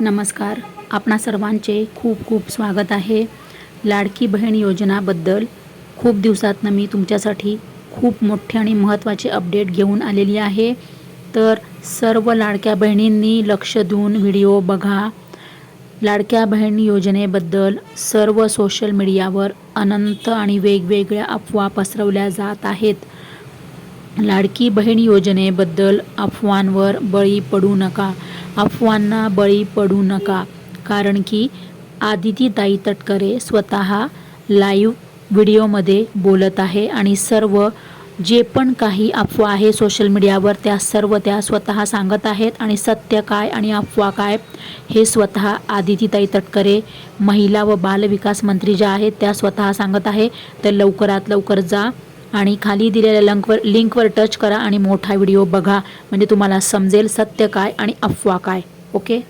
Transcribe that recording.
नमस्कार. आपणा सर्वांचे खूप खूप स्वागत आहे. लाडकी बहीण योजनाबद्दल खूप दिवसातनं मी तुमच्यासाठी खूप मोठे आणि महत्त्वाचे अपडेट घेऊन आलेली आहे. तर सर्व लाडक्या बहिणींनी लक्ष देऊन व्हिडिओ बघा. लाडक्या बहीण योजनेबद्दल सर्व सोशल मीडियावर अनंत आणि वेगवेगळ्या अफवा पसरवल्या जात आहेत. लाडकी बहीण योजनेबद्दल अफवांवर बळी पडू नका. अफवांना बळी पडू नका. कारण की आदितीताई तटकरे स्वतः लाईव्ह व्हिडिओमध्ये बोलत आहे आणि सर्व जे पण काही अफवा आहे सोशल मीडियावर त्या सर्व त्या स्वतः सांगत आहेत आणि सत्य काय आणि अफवा काय हे स्वतः आदितीताई तटकरे महिला व बालविकास मंत्री ज्या आहेत त्या स्वतः सांगत आहे. तर लवकरात लवकर जा. आणि खाली दिलेल्या लंकवर लिंकवर टच करा आणि मोठा व्हिडिओ बघा. म्हणजे तुम्हाला समजेल सत्य काय आणि अफवा काय. ओके